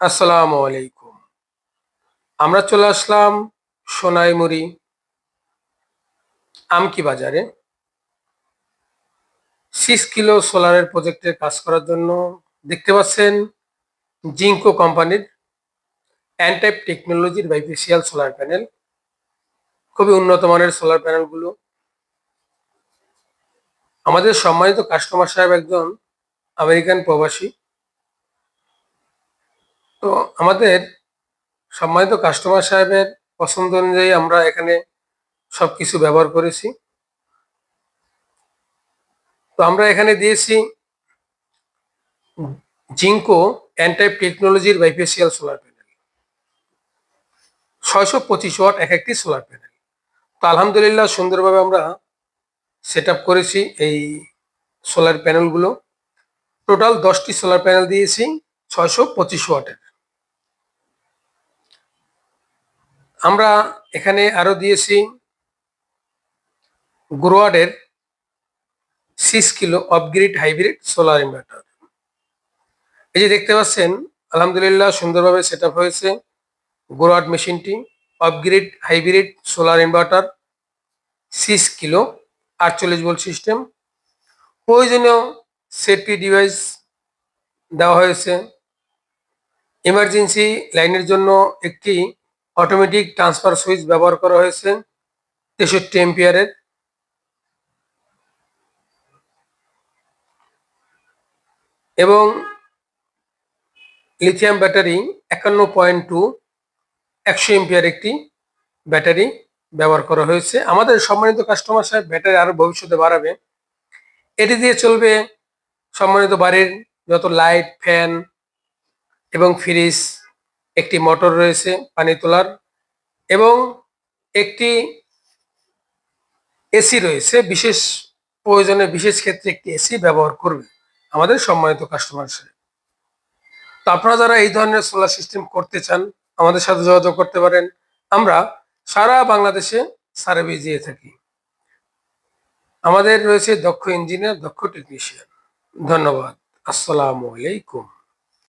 আসসালামু আলাইকুম। আমরা চলে আসলাম সোনাইমুড়ি আমকি বাজারে। সিক্স কিলো সোলারের প্রজেক্টের কাজ করার জন্য দেখতে পাচ্ছেন জিঙ্কো কোম্পানির অ্যান্টাইপ টেকনোলজির বাইফেসিয়াল সোলার প্যানেল খুবই উন্নত মানের সোলার প্যানেলগুলো আমাদের সম্মানিত কাস্টমার সাহেব একজন আমেরিকান প্রবাসী। তো আমাদের সম্মানিত কাস্টমার সাহেবের পছন্দ অনুযায়ী আমরা এখানে সব কিছু ব্যবহার করেছি। তো আমরা এখানে দিয়েছি জিঙ্কো অ্যান্টাইপ টেকনোলজির বাইফেসিয়াল সোলার প্যানেল ছয়শো পঁচিশ ওয়াট এক একটি সোলার প্যানেল তো আলহামদুলিল্লাহ সুন্দরভাবে আমরা সেট করেছি এই সোলার প্যানেলগুলো টোটাল দশটি সোলার প্যানেল দিয়েছি, ছয়শো পঁচিশ ওয়াটের। আমরা এখানে আরও দিয়েছি গ্রোয়ার্ডের six kilo off grid hybrid solar inverter এই যে দেখতে পাচ্ছেন, আলহামদুলিল্লাহ সুন্দরভাবে সেট হয়েছে গ্রোয়ার্ড মেশিনটি off grid hybrid solar inverter six kilo আটচল্লিশ ভোল্ট সিস্টেম প্রয়োজনীয় সেফটি ডিভাইস দেওয়া হয়েছে। ইমার্জেন্সি লাইনের জন্য একটি অটোমেটিক ট্রান্সফার সুইচ ব্যবহার করা হয়েছে তেষট্টি এম্পিয়ারের। এবং লিথিয়াম ব্যাটারি একান্ন পয়েন্ট টু একশো এম্পিয়ার একটি ব্যাটারি ব্যবহার করা হয়েছে। আমাদের সম্মানিত কাস্টমার সাহেব, ব্যাটারি আরও ভবিষ্যতে বাড়াবে। এটি দিয়ে চলবে সম্মানিত বাড়ির যত লাইট, ফ্যান এবং ফ্রিজ। একটি মোটর রয়েছে পানি তোলার এবং একটি এসি রয়েছে, বিশেষ প্রয়োজনে বিশেষ ক্ষেত্রে একটি এসি ব্যবহার করবে আমাদের সম্মানিত কাস্টমার তো আপনারা যারা এই ধরনের সোলার সিস্টেম করতে চান, আমাদের সাথে যোগাযোগ করতে পারেন। আমরা সারা বাংলাদেশে সার্ভিস দিয়ে থাকি। আমাদের রয়েছে দক্ষ ইঞ্জিনিয়ার দক্ষ টেকনিশিয়ান ধন্যবাদ। আসসালামু আলাইকুম।